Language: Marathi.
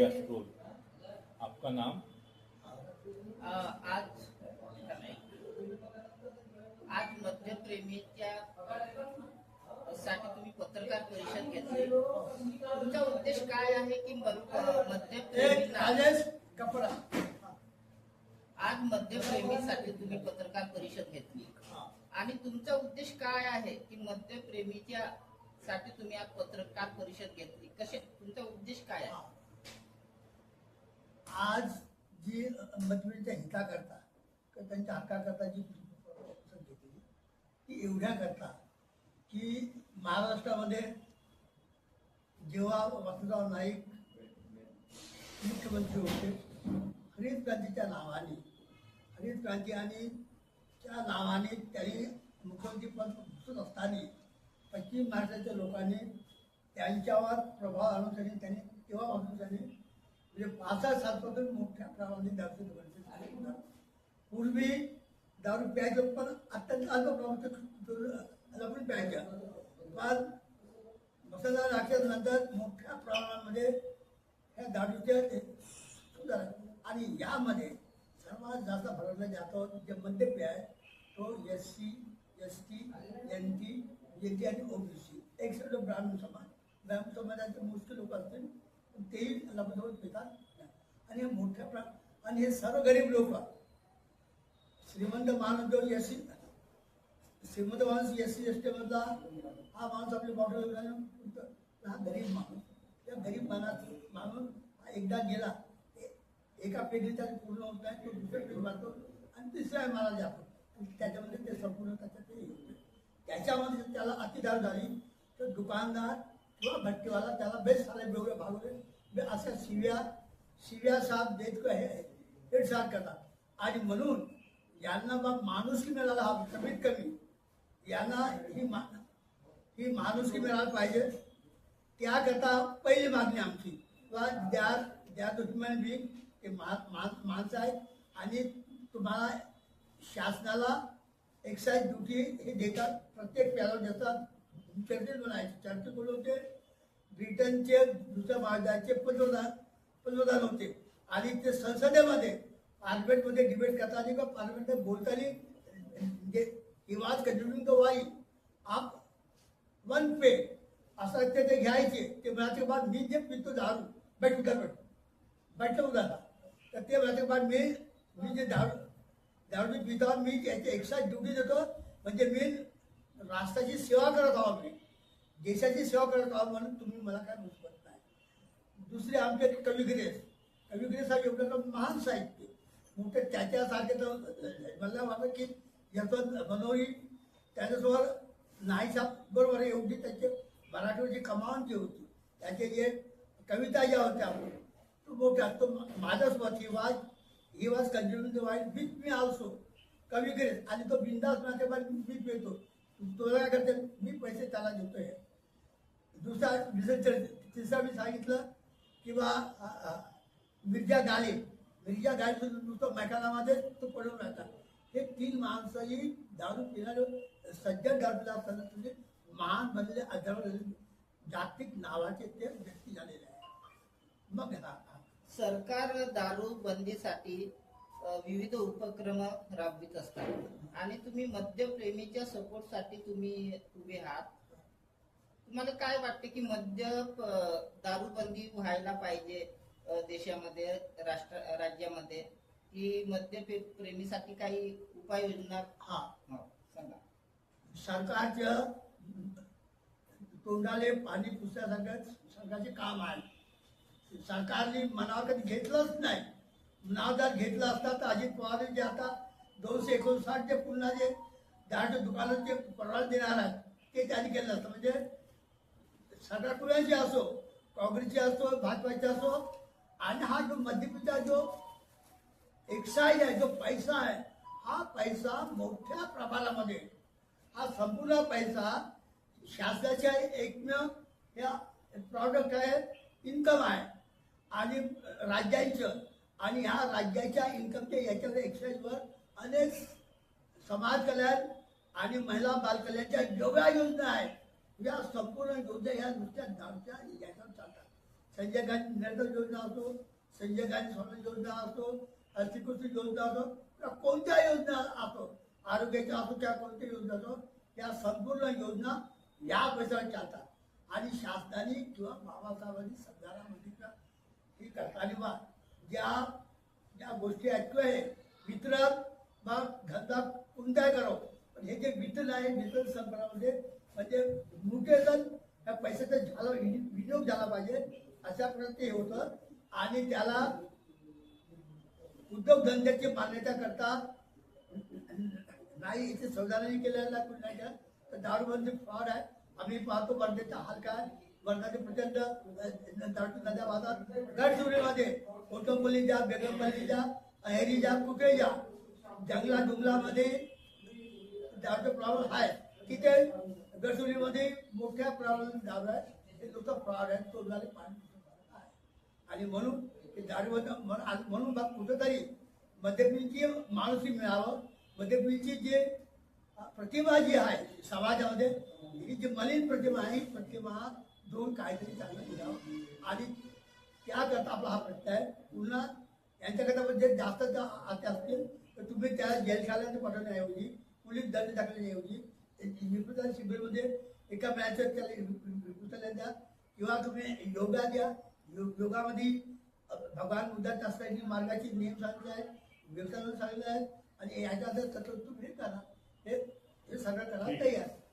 Yes role. आपका नाम? आज आज मद्यप्रेमीच्या साठी तुम्ही पत्रकार परिषद घेतली. तुमचा उद्देश काय आहे की मद्यप्रेमींना आज मद्यप्रेमीसाठी तुम्ही पत्रकार परिषद घेतली. आणि तुमचा उद्देश काय आहे की मद्यप्रेमीच्या साठी तुम्ही आज पत्रकार परिषद घेतली? कसे? तुमचा उद्देश काय आहे? आज जी मतभेदच्या हिताकरता किंवा त्यांच्या हक्काकरता जी घेतली ती एवढ्या करता की महाराष्ट्रामध्ये जेव्हा वसंतराव नाईक मुख्यमंत्री होते हरित क्रांतीच्या नावाने हरित क्रांती आणि त्या नावाने त्यांनी मुख्यमंत्री पद बसत असताना पश्चिम महाराष्ट्राच्या लोकांनी त्यांच्यावर प्रभाव आणून त्यांनी तेव्हापासून त्यांनी म्हणजे पाच सहा सातपासून मोठ्या प्रमाणात दारू दुकानाचे झाले होता. पूर्वी दारू प्यायचं पण अत्यंत अल्प प्रमाणात आपण प्यायचं पण मसाला राखल्यानंतर मोठ्या प्रमाणामध्ये ह्या दारूच्या ते सुधार आणि यामध्ये सर्वात जास्त भरवला जातो जे मध्यप्रिय आहे तो S C S T N T N T आणि ओबीसी एक सर्व ब्राह्मण समाज ब्राह्मण समाजाचे मोजके लोक असतील तेही लबलबत पितात आणि हे मोठ्या प्रा आणि हे सर्व गरीब लोक श्रीमंत माणूस जो श्रीमंत माणूस एस सी एस टी मधला हा माणूस आपली बॉटल हा गरीब माणूस. त्या गरीब माणूस माणूस हा एकदा गेला एका पिढीत त्याला पूर्ण होत नाही तो दुसऱ्या पिढी मारतो आणि तिसऱ्या मला जातो. आणि त्याच्यामध्ये ते संपूर्ण त्याच्या ते त्याच्यामध्ये जर त्याला अतिदार झाली तर दुकानदार किंवा भट्टीवाला त्याला बेस्ट साले बेवढे भागवले. असं अशा शिव्या शिव्या साप देत हे हेडसार करतात आणि म्हणून यांना मग माणुसकी मिळाला हा कमीत कमी. यांना ही मा ही माणुसकी मिळायला पाहिजे. त्याकरता पहिली मागणी आमची. किंवा द्या द्या ह्युमन बी ते माणसं आहेत आणि तुम्हाला शासनाला एक्साईज ड्युटी हे देतात प्रत्येक प्याला देतात. चर्चेत म्हणायचे चर्चेत बोलवते ब्रिटनचे दुसऱ्या महाराजांचे पंतप्रधान पंतप्रधान होते. आणि ते संसदेमध्ये पार्लमेंटमध्ये डिबेट करताना किंवा पार्लमेंटमध्ये बोलताना ही म्हणजे वाद कंटिन्यू द वाई. आप वन पे असं ते ते घ्यायचे. ते म्हणायचे बाद मी जे पितो दारू बैठ उधर बैठ बैठलं उदाला तर ते म्हणायचे बाद मी मी जे दारू दारू मी पितो मी त्याची एक्स्ट्रा ड्युटी देतो. म्हणजे मी राष्ट्राची सेवा करत आहोत मी देशाची सेवा करत आहोत म्हणून तुम्ही मला काय मुसबत नाही. दुसरे आमचे कविग्रेस कविग्रेस हा एवढं महान साहित्य. मोठे त्याच्यासारखे तर मला वाटतं की याचं मनोरी त्याच्यासोबत नाहीसा बरोबर आहे एवढी त्याचे मराठीवरची कमावून जी होती. त्याचे जे कविता ज्या होत्या तो मोठ्या तो माझाच मत he was he was continue वाईट विथ मी आल्सो. कवी करेल आणि तो बिंदास माझ्या मी मिळतो. तुला काय करते? मी पैसे त्याला देतोय. दुसरा दुसरं तिसरा मी सांगितलं किंवा मिर्जा गाले मिर्जा गाले नुसतं मैदानामध्ये तो पडून राहतात हे तीन माणसंही दारू पिणारे सज्जन दारू असताना म्हणजे महान बनलेले आढळले जागतिक नावाचे ते व्यक्ती झालेले आहे मग हा सरकार दारू बंदीसाठी विविध उपक्रम राबवित असतात. आणि तुम्ही मद्यप्रेमीच्या सपोर्टसाठी तुम्ही उभे आहात. तुम्हाला काय वाटते की मद्य दारूबंदी व्हायला पाहिजे देशामध्ये राष्ट्र राज्यामध्ये? की मद्य प्रेमीसाठी काही उपाययोजना हा. हो, सांगा. सरकारचं तोंडाले पाणी पुसण्यासारखं सरकारचे काम आहे. सरकारने मनावर कधी घेतलंच नाही. मनावर जर घेतलं असता तर अजित पवार जे आता दोनशे एकोणसाठ जे पुन्हा जे दहाच्या दुकानात जे परवाना देणार आहेत ते त्यांनी केलं असतं. म्हणजे सगळ्या कुणाची असो काँग्रेसची असो भाजपाची असो आणि हा जो मध्यप्रचा जो एक्साईज आहे जो पैसा आहे हा पैसा मोठ्या प्रमाणामध्ये हा संपूर्ण पैसा शासनाच्या एकमेव या प्रॉडक्ट आहे इन्कम आहे आणि राज्यांचं आणि ह्या राज्याच्या इन्कमच्या याच्या एक्साईजवर अनेक समाज कल्याण आणि महिला बालकल्याणच्या जेवढ्या योजना आहेत. या संपूर्ण योजना ह्या नुसत्या दारूच्या याच्यावर चालतात. संजय गांधी निर्दोष योजना असो संजय गांधी स्वामी योजना असो हस्तिकृती योजना असो किंवा कोणत्या योजना असो आरोग्याच्या असो किंवा कोणत्या योजना असो या संपूर्ण योजना या पैशावर चालतात. आणि शासनाने किंवा बाबासाहेबांनी सरदारामध्ये का- हे करताना ज्या ज्या गोष्टी ऐकतो आहे वितरण मग धंदा कोणताही करावं पण हे जे वितरण आहे वितरण संपदामध्ये म्हणजे मुठेतन या पैशाचा झाला विनियोग झाला पाहिजे अशा प्रकारे ते होतं. आणि त्याला उद्योगधंद्याची मान्यता करता नाही इथे संविधानाने केलेला कोणी नाही केलं. तर दारूबंदी फ्रॉड आहे. आम्ही पाहतो वर्धेचा हाल काय. वर्धाचे प्रचंड अ, दारू नद्या वाहतात. गडचिरोलीमध्ये जा अहेरी जा कुठे जा. जंगला डुंगलामध्ये दारूचा प्रॉब्लेम आहे. तिथे गडचिरोलीमध्ये मोठ्या प्रमाणात दारू आहे ते लोक फ्रॉड आहेत. तोंडाने पाणी आणि म्हणून ते दारूबंद म्हणून बघ कुठंतरी मध्यपीची माणूस मिळावं. मध्यपीची जे प्रतिमा जी आहे समाजामध्ये ही जी मलिन प्रतिमा आहे ही प्रतिमा दोन काहीतरी चांगलं मिळावं. आणि त्याकरता आपला हा प्रश्न आहे. पुन्हा यांच्याकरता म्हणजे जास्त जर आते असतील तर तुम्ही त्या जेलशाळेत पाठवण्याऐवजी पोलीस दंड टाकण्याऐवजी निवृत्त शिबिरमध्ये एका मॅचवर त्याला द्या किंवा तुम्ही योगा द्या. योगामध्ये भगवान बुद्धाच्या असल्याची मार्गाचे नियम सांगितले आहेत. व्यवसाय सांगितले आहेत. आणि याच्या तत्व तुम्ही करा. हे सगळं करा तयार.